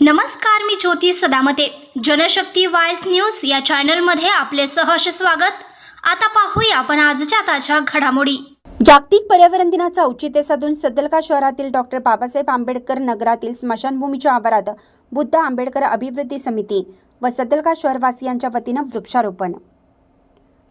नमस्कार मी ज्योती सदामते. जनशक्ती वायस न्यूज या चॅनलमध्ये आपले सहर्ष स्वागत. आता पाहूया आपण आजच्या ताज्या घडामोडी. जागतिक पर्यावरण दिनाचं औचित्य साधून सदलका शहरातील डॉक्टर बाबासाहेब आंबेडकर नगरातील स्मशानभूमीच्या आवारात बुद्ध आंबेडकर अभिवृद्धी समिती व सदलका शहरवासियांच्या वतीनं वृक्षारोपण.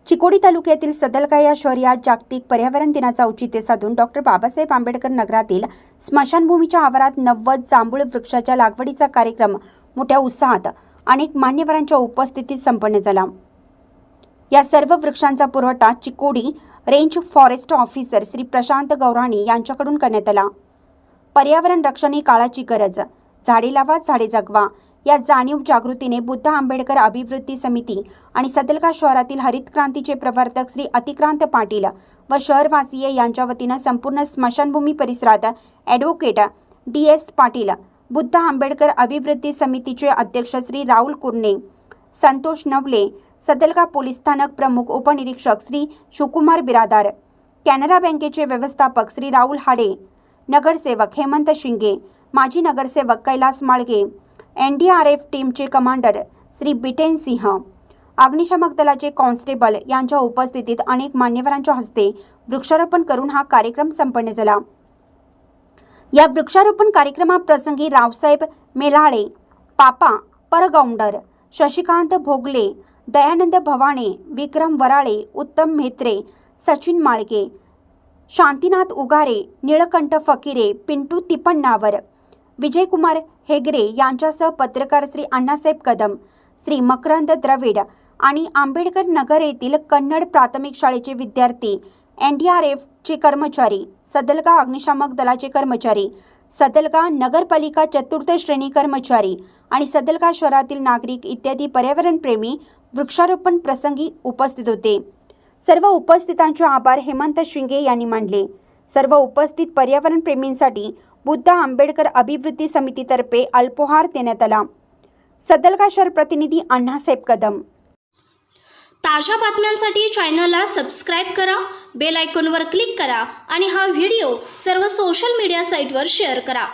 चिकोडी तालुक्यातील सदलका या शहरात जागतिक पर्यावरण दिनाचं औचित्य साधून डॉक्टर बाबासाहेब आंबेडकर नगरातील स्मशानभूमीच्या आवारात नव्वद जांभूळ वृक्षाच्या लागवडीचा कार्यक्रम मोठ्या उत्साहात अनेक मान्यवरांच्या उपस्थितीत संपन्न झाला. या सर्व वृक्षांचा पुरवठा Chikodi range forest officer Shri Prashant Gaurani यांच्याकडून करण्यात आला. पर्यावरण रक्षण ही काळाची गरज. झाडे लावा झाडे जगवा. या जाणीव जागृतीने बुद्ध आंबेडकर अभिवृद्धी समिती आणि सदलका शहरातील हरित क्रांतीचे प्रवर्तक श्री अतिक्रांत पाटील व शहरवासीय यांच्या वतीनं संपूर्ण स्मशानभूमी परिसरात advocate D S Patil Buddha Ambedkar अभिवृद्धी समितीचे अध्यक्ष श्री राहुल कुर्णे संतोष नवले सदलगा पोलीस स्थानक प्रमुख उपनिरीक्षक श्री शिवकुमार बिरादार कॅनरा बँकेचे व्यवस्थापक श्री राहुल हाडे नगरसेवक हेमंत शिंगे माजी नगरसेवक Kailas Malage N D R F टीमचे कमांडर श्री बिटेन सिंह अग्निशामक दलाचे कॉन्स्टेबल यांच्या उपस्थितीत अनेक मान्यवरांच्या हस्ते वृक्षारोपण करून हा कार्यक्रम संपन्न झाला. या वृक्षारोपण कार्यक्रमाप्रसंगी रावसाहेब मेलाळे पापा परगौंडर शशिकांत भोगले दयानंद भवाणे विक्रम वराळे उत्तम म्हेत्रे सचिन माळगे शांतीनाथ उगारे निळकंठ फकीरे पिंटू तिपण्णावर विजयकुमार हेगरे यांच्यासह पत्रकार श्री अण्णासाहेब कदम श्री मकरंद द्रविड आणि आंबेडकर नगर येथील कन्नड प्राथमिक शाळेचे विद्यार्थी एन डी आर एफचे कर्मचारी सदलगा अग्निशामक दलाचे कर्मचारी सदलगा नगरपालिका चतुर्थ श्रेणी कर्मचारी आणि सदलगा शहरातील नागरिक इत्यादी पर्यावरणप्रेमी वृक्षारोपण प्रसंगी उपस्थित होते. सर्व उपस्थितांचे आभार हेमंत शिंगे यांनी मानले. सर्व उपस्थित पर्यावरणप्रेमींसाठी बुद्ध आंबेडकर अभिवृद्धी समितीतर्फे अल्पोहार देण्यात आला सदलगा शहर प्रतिनिधी अण्णासाहेब कदम ताज्या बातम्यांसाठी चॅनलला सबस्क्राईब करा बेल आयकॉनवर क्लिक करा आणि हा व्हिडिओ सर्व सोशल मीडिया साईटवर शेअर करा